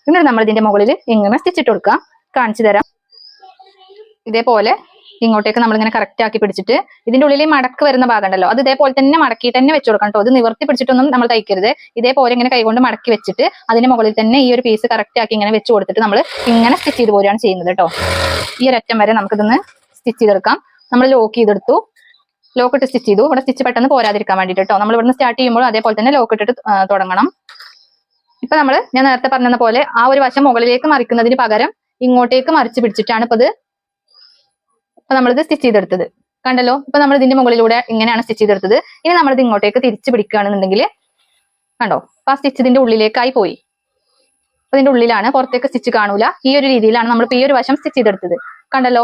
എന്നിട്ട് നമ്മൾ ഇതിന്റെ മുകളിൽ ഇങ്ങനെ സ്റ്റിച്ചിട്ട് കൊടുക്കുക. കാണിച്ചു തരാം. ഇതേപോലെ ഇങ്ങോട്ടേക്ക് നമ്മളിങ്ങനെ കറക്റ്റ് ആക്കി പിടിച്ചിട്ട് ഇതിന്റെ ഉള്ളിൽ മടക്ക് വരുന്ന ഭാഗം ഉണ്ടല്ലോ അത് ഇതേപോലെ തന്നെ മടക്കി തന്നെ വെച്ച് കൊടുക്കണം കേട്ടോ അത് നിവർത്തി പിടിച്ചിട്ടൊന്നും നമ്മൾ തയ്ക്കരുത്. ഇതേപോലെ ഇങ്ങനെ കൈകൊണ്ട് മടക്കി വെച്ചിട്ട് അതിന് മുകളിൽ തന്നെ ഈ ഒരു പീസ് കറക്റ്റ് ആക്കി ഇങ്ങനെ വെച്ച് കൊടുത്തിട്ട് നമ്മൾ ഇങ്ങനെ സ്റ്റിച്ച് ചെയ്ത് പോരുകയാണ് ചെയ്യുന്നത് കേട്ടോ ഈ ഒരറ്റം വരെ നമുക്കിതൊന്ന് സ്റ്റിച്ച് ചെയ്തെടുക്കാം. നമ്മൾ ലോക്ക് ചെയ്തെടുത്തു. ലോക്ക് ഇട്ട് സ്റ്റിച്ച് ചെയ്തു. ഇവിടെ സ്റ്റിച്ച് പെട്ടെന്ന് പോരാതിരിക്കാൻ വേണ്ടിയിട്ട് കേട്ടോ നമ്മൾ ഇവിടുന്ന് സ്റ്റാർട്ട് ചെയ്യുമ്പോൾ അതേപോലെ തന്നെ ലോക്ക് ഇട്ടിട്ട് തുടങ്ങണം. ഇപ്പൊ നമ്മൾ ഞാൻ നേരത്തെ പറഞ്ഞ പോലെ ആ ഒരു വശം മുകളിലേക്ക് മറിക്കുന്നതിന് പകരം ഇങ്ങോട്ടേക്ക് മറിച്ച് പിടിച്ചിട്ടാണ് ഇപ്പൊ ഇത് ഇപ്പൊ നമ്മളിത് സ്റ്റിച്ച് ചെയ്തെടുത്തത്. കണ്ടല്ലോ? ഇപ്പൊ നമ്മൾ ഇതിന്റെ മുകളിലൂടെ ഇങ്ങനെയാണ് സ്റ്റിച്ച് ചെയ്തെടുത്തത്. ഇനി നമ്മളിത് ഇങ്ങോട്ടേക്ക് തിരിച്ച് പിടിക്കുകയാണെന്നുണ്ടെങ്കിൽ കണ്ടോ? അപ്പൊ ആ സ്റ്റിച്ച് ഇതിന്റെ ഉള്ളിലേക്കായി പോയി. ഇതിന്റെ ഉള്ളിലാണ് പുറത്തേക്ക് സ്റ്റിച്ച് കാണൂല. ഈ ഒരു രീതിയിലാണ് നമ്മൾ ഈ ഒരു വശം സ്റ്റിച്ച് ചെയ്തെടുത്തത്. കണ്ടല്ലോ?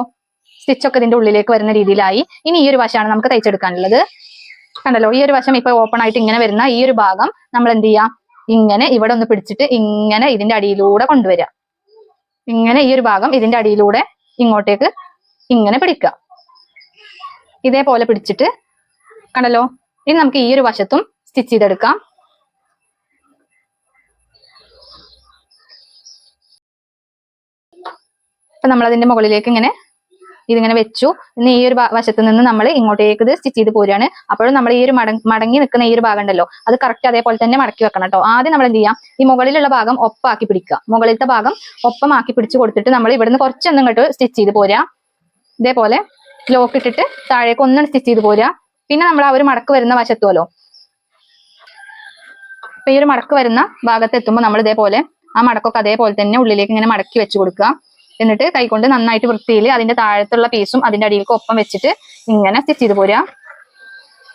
സ്റ്റിച്ച് ഒക്കെ ഇതിന്റെ ഉള്ളിലേക്ക് വരുന്ന രീതിയിലായി. ഇനി ഈ ഒരു വശമാണ് നമുക്ക് തയ്ച്ചെടുക്കാനുള്ളത്. കണ്ടല്ലോ? ഈ ഒരു വശം ഇപ്പൊ ഓപ്പൺ ആയിട്ട് ഇങ്ങനെ വരുന്ന ഈ ഒരു ഭാഗം നമ്മൾ എന്ത് ചെയ്യാം? ഇങ്ങനെ ഇവിടെ ഒന്ന് പിടിച്ചിട്ട് ഇങ്ങനെ ഇതിന്റെ അടിയിലൂടെ കൊണ്ടുവരിക. ഇങ്ങനെ ഈ ഒരു ഭാഗം ഇതിന്റെ അടിയിലൂടെ ഇങ്ങോട്ടേക്ക് ഇങ്ങനെ പിടിക്കുക. ഇതേപോലെ പിടിച്ചിട്ട് കണ്ടല്ലോ? ഇനി നമുക്ക് ഈ ഒരു വശത്തും സ്റ്റിച്ച് ചെയ്തെടുക്കാം. അപ്പൊ നമ്മൾ അതിന്റെ മുകളിലേക്ക് ഇങ്ങനെ ഇതിങ്ങനെ വെച്ചു. ഇനി ഈ ഒരു വശത്ത് നിന്ന് നമ്മൾ ഇങ്ങോട്ടേക്ക് ഇത് സ്റ്റിച്ച് ചെയ്ത് പോരുകയാണ് അപ്പോഴും നമ്മൾ ഈ ഒരു മടങ്ങി മടങ്ങി നിൽക്കുന്ന ഈ ഒരു ഭാഗം ഉണ്ടല്ലോ അത് കറക്റ്റ് അതേപോലെ തന്നെ മടക്കി വെക്കണം കേട്ടോ. ആദ്യം നമ്മൾ എന്ത് ചെയ്യാം? ഈ മുകളിലുള്ള ഭാഗം ഒപ്പാക്കി പിടിക്കുക. മുകളിലത്തെ ഭാഗം ഒപ്പമാക്കി പിടിച്ചു കൊടുത്തിട്ട് നമ്മൾ ഇവിടുന്ന് കുറച്ചൊന്നും ഇങ്ങോട്ട് സ്റ്റിച്ച് ചെയ്ത് പോരാ ഇതേപോലെ ലോക്ക് ഇട്ടിട്ട് താഴേക്ക് ഒന്നും സ്റ്റിച്ച് ചെയ്ത് പോരാ പിന്നെ നമ്മൾ ആ ഒരു മടക്ക് വരുന്ന വശത്തുമല്ലോ അപ്പൊ ഈ ഒരു മടക്ക് വരുന്ന ഭാഗത്ത് എത്തുമ്പോൾ നമ്മൾ ഇതേപോലെ ആ മടക്കൊക്കെ അതേപോലെ തന്നെ ഉള്ളിലേക്ക് ഇങ്ങനെ മടക്കി വെച്ച് കൊടുക്കുക. എന്നിട്ട് കൈകൊണ്ട് നന്നായിട്ട് വൃത്തിയിൽ അതിന്റെ താഴത്തുള്ള പീസും അതിന്റെ അടിയിലേക്ക് ഒപ്പം വെച്ചിട്ട് ഇങ്ങനെ സ്റ്റിച്ച് ചെയ്ത് പോരാ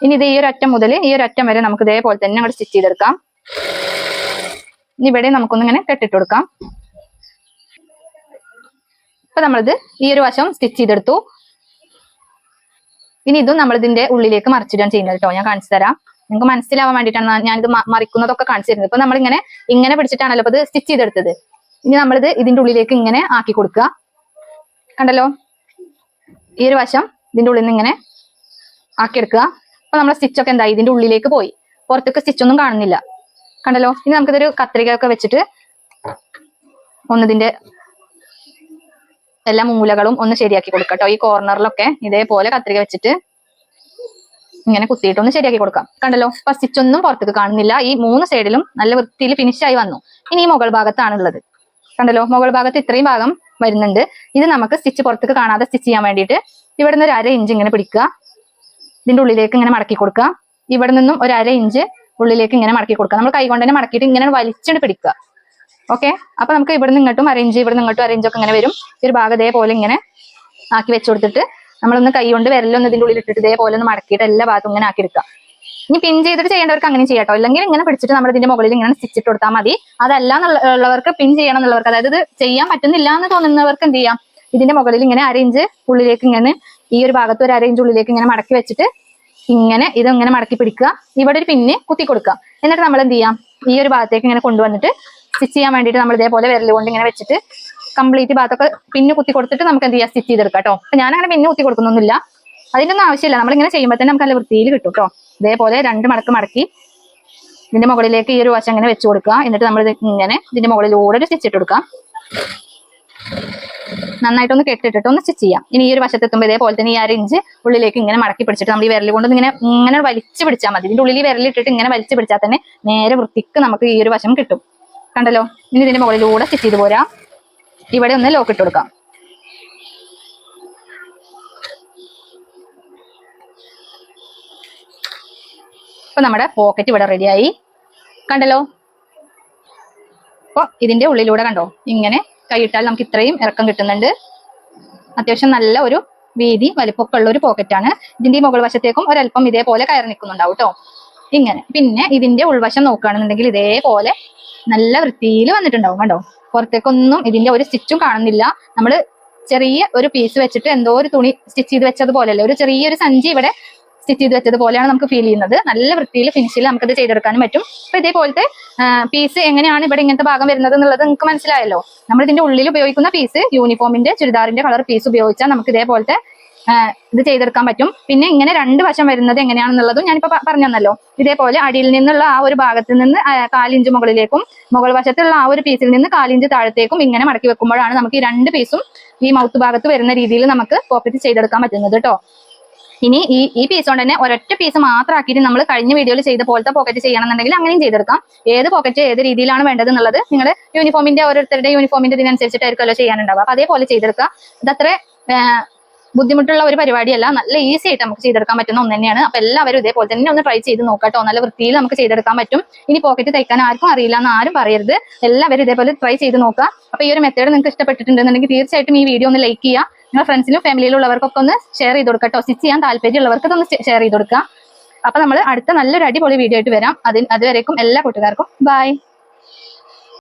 ഇനി ഇത് ഈ ഒരു അറ്റം മുതൽ ഈ ഒരു അറ്റം വരെ നമുക്ക് ഇതേപോലെ തന്നെ അങ്ങോട്ട് സ്റ്റിച്ച് ചെയ്തെടുക്കാം. ഇനി ഇവിടെ നമുക്കൊന്ന് ഇങ്ങനെ കെട്ടിട്ട് കൊടുക്കാം. ഇപ്പൊ നമ്മളിത് ഈ ഒരു വശം സ്റ്റിച്ച് ചെയ്തെടുത്തു. ഇനി ഇതും നമ്മൾ ഇതിന്റെ ഉള്ളിലേക്ക് മറിച്ചിടാൻ ചെയ്യുന്നത് കേട്ടോ. ഞാൻ കാണിച്ചു തരാം. നിങ്ങൾക്ക് മനസ്സിലാവാൻ വേണ്ടിയിട്ടാണ് ഞാനിത് മറിക്കുന്നതൊക്കെ കാണിച്ചു തരുന്നത്. ഇപ്പൊ നമ്മളിങ്ങനെ ഇങ്ങനെ പിടിച്ചിട്ടാണല്ലോ ഇപ്പൊ ഇത് സ്റ്റിച്ച് ചെയ്തെടുത്തത്. ഇനി നമ്മളിത് ഇതിന്റെ ഉള്ളിലേക്ക് ഇങ്ങനെ ആക്കി കൊടുക്കുക. കണ്ടല്ലോ? ഈ ഒരു വശം ഇതിന്റെ ഉള്ളിൽ നിന്ന് ഇങ്ങനെ ആക്കിയെടുക്കുക. അപ്പൊ നമ്മളെ സ്റ്റിച്ച് ഒക്കെ എന്തായി? ഇതിന്റെ ഉള്ളിലേക്ക് പോയി. പുറത്തേക്ക് സ്റ്റിച്ച് ഒന്നും കാണുന്നില്ല. കണ്ടല്ലോ? ഇനി നമുക്കിതൊരു കത്രിക ഒക്കെ വെച്ചിട്ട് ഒന്നിതിന്റെ എല്ലാ മൂലകളും ഒന്ന് ശരിയാക്കി കൊടുക്കാം കേട്ടോ. ഈ കോർണറിലൊക്കെ ഇതേപോലെ കത്രിക വെച്ചിട്ട് ഇങ്ങനെ കുത്തിയിട്ട് ഒന്ന് ശരിയാക്കി കൊടുക്കാം. കണ്ടല്ലോ? അപ്പൊ സ്റ്റിച്ചൊന്നും പുറത്തേക്ക് കാണുന്നില്ല. ഈ മൂന്ന് സൈഡിലും നല്ല വൃത്തിയിൽ ഫിനിഷ് ആയി വന്നു. ഇനി ഈ മുകൾ ഭാഗത്താണ് ഉള്ളത് കണ്ടല്ലോ? മുകൾ ഭാഗത്ത് ഇത്രയും ഭാഗം വരുന്നുണ്ട്. ഇത് നമുക്ക് സ്റ്റിച്ച് പുറത്തേക്ക് കാണാതെ സ്റ്റിച്ച് ചെയ്യാൻ വേണ്ടിയിട്ട് ഇവിടെ നിന്ന് ഒരു അര ഇഞ്ച് ഇങ്ങനെ പിടിക്കുക. ഇതിന്റെ ഉള്ളിലേക്ക് ഇങ്ങനെ മടക്കി കൊടുക്കുക. ഇവിടെ നിന്നും ഒരു അര ഇഞ്ച് ഉള്ളിലേക്ക് ഇങ്ങനെ മടക്കി കൊടുക്കുക. നമ്മൾ കൈ കൊണ്ട് തന്നെ മടക്കിയിട്ട് ഇങ്ങനെ വലിച്ചിട്ട് പിടിക്കുക. ഓക്കെ അപ്പൊ നമുക്ക് ഇവിടെ നിന്ന് ഇങ്ങോട്ടും അരയിഞ്ച് ഇവിടെ നിന്ന് ഇങ്ങോട്ടും ഒക്കെ ഇങ്ങനെ വരും. ഈ ഒരു ഭാഗം ഇതേപോലെ ഇങ്ങനെ ആക്കി വെച്ചു കൊടുത്തിട്ട് നമ്മളൊന്ന് കൈ കൊണ്ട് വിരലൊന്ന് ഇതിന്റെ ഉള്ളിൽ ഇട്ടിട്ട് ഇതേപോലെ ഒന്ന് മടക്കിയിട്ട് എല്ലാ ഭാഗത്തും ഇങ്ങനെ ആക്കി എടുക്കുക. ഇനി പിൻ ചെയ്തിട്ട് ചെയ്യേണ്ടവർക്ക് അങ്ങനെ ചെയ്യാട്ടോ. അല്ലെങ്കിൽ ഇങ്ങനെ പിടിച്ചിട്ട് നമ്മൾ ഇതിന്റെ മുകളിൽ ഇങ്ങനെ സ്റ്റിച്ച് ഇട്ട് കൊടുത്താൽ മതി. അതല്ല ഉള്ളവർക്ക് പിൻ ചെയ്യണം എന്നുള്ളവർക്ക്. അതായത് ഇത് ചെയ്യാൻ പറ്റുന്നില്ല എന്ന് തോന്നുന്നവർക്ക് എന്ത് ചെയ്യാം? ഇതിന്റെ മുകളിൽ ഇങ്ങനെ അരയിഞ്ച് ഉള്ളിലേക്ക് ഇങ്ങനെ ഈ ഒരു ഭാഗത്ത് ഒരു അരയിഞ്ച് ഉള്ളിലേക്ക് ഇങ്ങനെ മടക്കി വെച്ചിട്ട് ഇങ്ങനെ ഇത് ഇങ്ങനെ മടക്കി പിടിക്കുക. ഇവിടെ ഒരു പിന്നെ കുത്തി കൊടുക്കുക. എന്നിട്ട് നമ്മൾ എന്ത് ചെയ്യാം? ഈ ഒരു ഭാഗത്തേക്ക് ഇങ്ങനെ കൊണ്ടുവന്നിട്ട് സ്റ്റിച്ച് ചെയ്യാൻ വേണ്ടിയിട്ട് നമ്മൾ ഇതേപോലെ വിരൽ കൊണ്ട് ഇങ്ങനെ വെച്ചിട്ട് കംപ്ലീറ്റ് ഭാഗത്തൊക്കെ പിന്നെ കുത്തി കൊടുത്തിട്ട് നമുക്ക് എന്ത് ചെയ്യാം? സ്റ്റിച്ച് ചെയ്തെടുക്കാം കേട്ടോ അപ്പൊ ഞാൻ കുത്തി കൊടുക്കുന്നൊന്നുമില്ല. അതിന്റെ ഒന്നും ആവശ്യമില്ല. നമ്മളിങ്ങനെ ചെയ്യുമ്പോൾ തന്നെ നമുക്ക് നല്ല വൃത്തിയിൽ കിട്ടും കേട്ടോ ഇതേപോലെ രണ്ട് മടക്ക് മടക്കി ഇതിന്റെ മുകളിലേക്ക് ഈ ഒരു വശം ഇങ്ങനെ വെച്ച് കൊടുക്കുക. എന്നിട്ട് നമ്മൾ ഇങ്ങനെ ഇതിന്റെ മുകളിലൂടെ ഒരു സ്റ്റിച്ച് ഇട്ട് കൊടുക്കാം നന്നായിട്ടൊന്ന് കെട്ടിട്ടിട്ട് ഒന്ന് സ്റ്റിച്ച് ചെയ്യാം. ഇനി ഈ ഒരു വശത്ത് എത്തുമ്പോൾ ഇതേപോലെ തന്നെ ഈ അര ഇഞ്ച് ഉള്ളിലേക്ക് ഇങ്ങനെ മടക്കി പിടിച്ചിട്ട് നമ്മൾ ഈ വിരൽ കൊണ്ട് ഇങ്ങനെ ഇങ്ങനെ വലിച്ചു പിടിച്ചാൽ മതി. ഇതിന്റെ ഉള്ളിൽ വിരലിട്ടിട്ട് ഇങ്ങനെ വലിച്ചു പിടിച്ചാൽ തന്നെ നേരെ വൃത്തിക്ക് നമുക്ക് ഈ ഒരു വശം കിട്ടും. കണ്ടല്ലോ? ഇനി ഇതിന്റെ മുകളിലൂടെ സ്റ്റിച്ച് ചെയ്ത് പോരാ. ഇവിടെ ഒന്ന് ലോക്ക് ഇട്ട് കൊടുക്കാം. ഇപ്പൊ നമ്മുടെ പോക്കറ്റ് ഇവിടെ റെഡിയായി കണ്ടല്ലോ? അപ്പൊ ഇതിന്റെ ഉള്ളിലൂടെ കണ്ടോ? ഇങ്ങനെ കൈയിട്ടാൽ നമുക്ക് ഇത്രയും ഇറക്കം കിട്ടുന്നുണ്ട്. അത്യാവശ്യം നല്ല ഒരു വീതി വലിപ്പമൊക്കെ ഉള്ള ഒരു പോക്കറ്റാണ് ഇതിന്റെ മുകൾ വശത്തേക്കും ഒരല്പം ഇതേപോലെ കയറി നിൽക്കുന്നുണ്ടാവും കേട്ടോ. ഇങ്ങനെ. പിന്നെ ഇതിന്റെ ഉൾവശം നോക്കുകയാണെന്നുണ്ടെങ്കിൽ ഇതേപോലെ നല്ല വൃത്തിയിൽ വന്നിട്ടുണ്ടാവും കണ്ടോ? പുറത്തേക്കൊന്നും ഇതിന്റെ ഒരു സ്റ്റിച്ചും കാണുന്നില്ല. നമ്മൾ ചെറിയ ഒരു പീസ് വെച്ചിട്ട് എന്തോ ഒരു തുണി സ്റ്റിച്ച് ചെയ്ത് വെച്ചതുപോലെയല്ലേ? ഒരു ചെറിയൊരു സഞ്ചി ഇവിടെ സ്റ്റിച്ച് ചെയ്ത് വെച്ചതുപോലെയാണ് നമുക്ക് ഫീൽ ചെയ്യുന്നത്. നല്ല വൃത്തിയിൽ ഫിനിഷിൽ നമുക്കത് ചെയ്തെടുക്കാനും പറ്റും. അപ്പൊ ഇതേപോലത്തെ പീസ് എങ്ങനെയാണ് ഇവിടെ ഇങ്ങനത്തെ ഭാഗം വരുന്നത് എന്നുള്ളത് നിങ്ങൾക്ക് മനസ്സിലായല്ലോ. നമ്മൾ ഇതിന്റെ ഉള്ളിൽ ഉപയോഗിക്കുന്ന പീസ് യൂണിഫോമിന്റെ ചുരിദാറിന്റെ കളർ പീസ് ഉപയോഗിച്ചാൽ നമുക്ക് ഇതേപോലത്തെ ഇത് ചെയ്തെടുക്കാൻ പറ്റും. പിന്നെ ഇങ്ങനെ രണ്ട് വശം വരുന്നത് എങ്ങനെയാണെന്നുള്ളതും ഞാനിപ്പോ പറഞ്ഞു തന്നല്ലോ. ഇതേപോലെ അടിയിൽ നിന്നുള്ള ആ ഒരു ഭാഗത്ത് നിന്ന് കാലിഞ്ച് മുകളിലേക്കും മുകൾ വശത്തുള്ള ആ ഒരു പീസിൽ നിന്ന് കാലിഞ്ച് താഴത്തേക്കും ഇങ്ങനെ മടക്കി വെക്കുമ്പോഴാണ് നമുക്ക് ഈ രണ്ട് പീസും ഈ മൗത്ത് ഭാഗത്ത് വരുന്ന രീതിയിൽ നമുക്ക് പോക്കറ്റ് ചെയ്തെടുക്കാൻ പറ്റുന്നത് കേട്ടോ ഇനി ഈ ഈ പീസ് കൊണ്ട് തന്നെ ഒരൊറ്റ പീസ് മാത്രം ആക്കിയിട്ട് നമ്മൾ കഴിഞ്ഞ വീഡിയോയിൽ ചെയ്ത പോലത്തെ പോക്കറ്റ് ചെയ്യണമെന്നുണ്ടെങ്കിൽ അങ്ങനെയും ചെയ്തെടുക്കാം. ഏത് പോക്കറ്റ് ഏത് രീതിയിലാണ് വേണ്ടത് എന്നുള്ളത് നിങ്ങൾ യൂണിഫോമിന്റെ ഓരോരുത്തരുടെ യൂണിഫോമിന്റെ ഇതിനനുസരിച്ചിട്ടായിരിക്കുമല്ലോ ചെയ്യാനുണ്ടാവുക. അപ്പൊ അതേപോലെ ചെയ്തെടുക്കുക. ഇതത്ര ബുദ്ധിമുട്ടുള്ള ഒരു പരിപാടിയല്ല. നല്ല ഈസി ആയിട്ട് നമുക്ക് ചെയ്തെടുക്കാൻ പറ്റുന്ന ഒന്ന് തന്നെയാണ്. അപ്പൊ എല്ലാവരും ഇതേപോലെ തന്നെ ഒന്ന് ട്രൈ ചെയ്ത് നോക്കാട്ടോ. നല്ല വൃത്തിയിൽ നമുക്ക് ചെയ്തെടുക്കാൻ പറ്റും. ഇനി പോക്കറ്റ് തയ്ക്കാൻ ആർക്കും അറിയില്ല എന്ന് ആരും പറയരുത്. എല്ലാവരും ഇതേപോലെ ട്രൈ ചെയ്ത് നോക്കുക. അപ്പൊ ഈ ഒരു മെത്തേഡ് നിങ്ങൾക്ക് ഇഷ്ടപ്പെട്ടിട്ടുണ്ടെന്നുണ്ടെങ്കിൽ തീർച്ചയായിട്ടും ഈ വീഡിയോ ഒന്ന് ലൈക്ക് ചെയ്യുക. നിങ്ങളുടെ ഫ്രണ്ട്സിനും ഫാമിലിയിലുള്ളവർക്കൊക്കെ ഒന്ന് ഷെയർ ചെയ്ത് കൊടുക്കുക കേട്ടോ സ്റ്റിച്ച് ചെയ്യാൻ താല്പര്യമുള്ളവർക്ക് ഒന്ന് ഷെയർ ചെയ്ത് കൊടുക്കുക. അപ്പൊ നമ്മൾ അടുത്ത നല്ലൊരു അടിപൊളി വീഡിയോ ആയിട്ട് വരാം. അതിന് അതുവരേക്കും എല്ലാ കൂട്ടുകാർക്കും. ബൈ